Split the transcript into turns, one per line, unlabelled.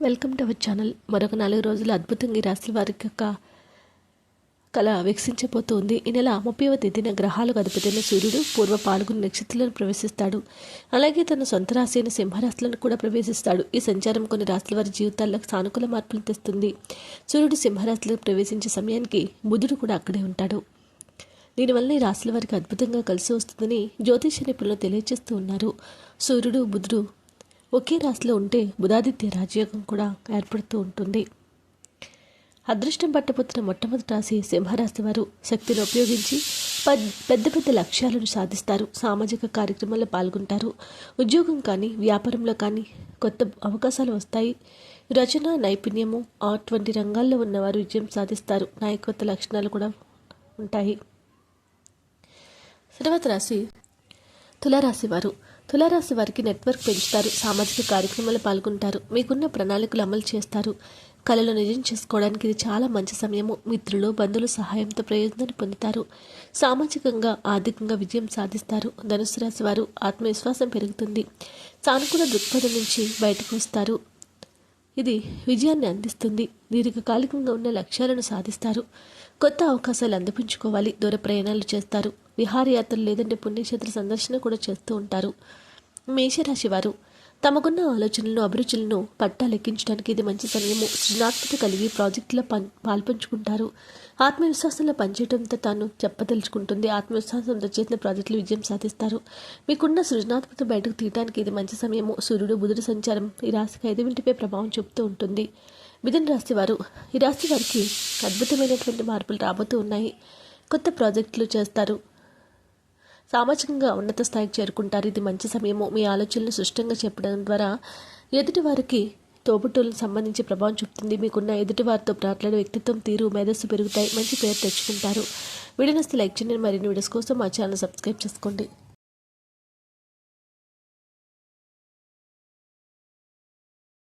Welcome to our channel మరొక నాలుగు రోజులు అద్భుతంగా ఈ రాశి వారికి యొక్క కళ వికసించబోతోంది ఈ నెల ముప్పైవ తేదీన గ్రహాలకు అధిపతైన సూర్యుడు పూర్వ పాల్గొని నక్షత్రాలను ప్రవేశిస్తాడు. అలాగే తన సొంత రాశి అయిన సింహరాశులను కూడా ప్రవేశిస్తాడు. ఈ సంచారం కొన్ని రాశుల వారి జీవితాల్లో సానుకూల మార్పులు తెస్తుంది. సూర్యుడు సింహరాశిలో ప్రవేశించే సమయానికి బుధుడు కూడా అక్కడే ఉంటాడు. దీనివల్ల ఈ రాశుల వారికి అద్భుతంగా కలిసి వస్తుందని జ్యోతిష నిపుణులు తెలియజేస్తూ ఉన్నారు. సూర్యుడు బుధుడు ఒకే రాశిలో ఉంటే బుధాదిత్య రాజయోగం కూడా ఏర్పడుతూ ఉంటుంది. అదృష్టం పట్టబోతున్న మొట్టమొదటి రాశి సింహరాశి వారు శక్తిని ఉపయోగించి పెద్ద పెద్ద లక్ష్యాలను సాధిస్తారు. సామాజిక కార్యక్రమాల్లో పాల్గొంటారు. ఉద్యోగం కానీ వ్యాపారంలో కానీ కొత్త అవకాశాలు వస్తాయి. రచన నైపుణ్యము ఆర్ట్ వంటి రంగాల్లో ఉన్నవారు విజయం సాధిస్తారు. నాయకత్వ లక్షణాలు కూడా ఉంటాయి. తర్వాత రాశి తులారాశి వారు తులారాశి వారికి నెట్వర్క్ పెంచుతారు. సామాజిక కార్యక్రమాలు పాల్గొంటారు. మీకున్న ప్రణాళికలు అమలు చేస్తారు. కళలు నిజం చేసుకోవడానికి ఇది చాలా మంచి సమయము. మిత్రులు బంధువుల సహాయంతో ప్రయోజనాన్ని పొందుతారు. సామాజికంగా ఆర్థికంగా విజయం సాధిస్తారు. ధనుసు రాశి వారు ఆత్మవిశ్వాసం పెరుగుతుంది. సానుకూల దృక్పథం నుంచి బయటకు వస్తారు. ఇది విజయాన్ని అందిస్తుంది. దీర్ఘకాలికంగా ఉన్న లక్ష్యాలను సాధిస్తారు. కొత్త అవకాశాలు అందిపించుకోవాలి దూర ప్రయాణాలు చేస్తారు. విహారయాత్రలు లేదంటే పుణ్యక్షేత్ర సందర్శన కూడా చేస్తూ ఉంటారు. మేషరాశి వారు తమకున్న ఆలోచనలను అభిరుచులను పట్టాలెక్కించడానికి ఇది మంచి సమయము. సృజనాత్మక కలిగి ప్రాజెక్టులో పన్ పాల్పంచుకుంటారు. ఆత్మవిశ్వాసంలో పనిచేయడంతో తాను చెప్పదలుచుకుంటుంది. ఆత్మవిశ్వాసంతో చేసిన ప్రాజెక్టులు విజయం సాధిస్తారు. మీకున్న సృజనాత్మకత బయటకు తీయడానికి ఇది మంచి సమయము. సూర్యుడు బుధుడు సంచారం ఈ రాశికి ఐదు వింటిపై ప్రభావం చూపుతూ ఉంటుంది. మిథున రాశి వారు ఈ రాశి వారికి అద్భుతమైనటువంటి మార్పులు రాబోతూ ఉన్నాయి. కొత్త ప్రాజెక్టులు చేస్తారు. సామాజికంగా ఉన్నత స్థాయికి చేరుకుంటారు. ఇది మంచి సమయము. మీ ఆలోచనలు స్పష్టంగా చెప్పడం ద్వారా ఎదుటి వారికి తోబుట్టువులకు సంబంధించి ప్రభావం చూపుతుంది. మీకున్న ఎదుటివారితో మాట్లాడే వ్యక్తిత్వం తీరు మేధస్సు పెరుగుతాయి. మంచి పేరు తెచ్చుకుంటారు. వీడియోస్ లైక్ చేయండి. మరిన్ని వీడియోస్ కోసం మా ఛానల్ సబ్స్క్రైబ్ చేసుకోండి.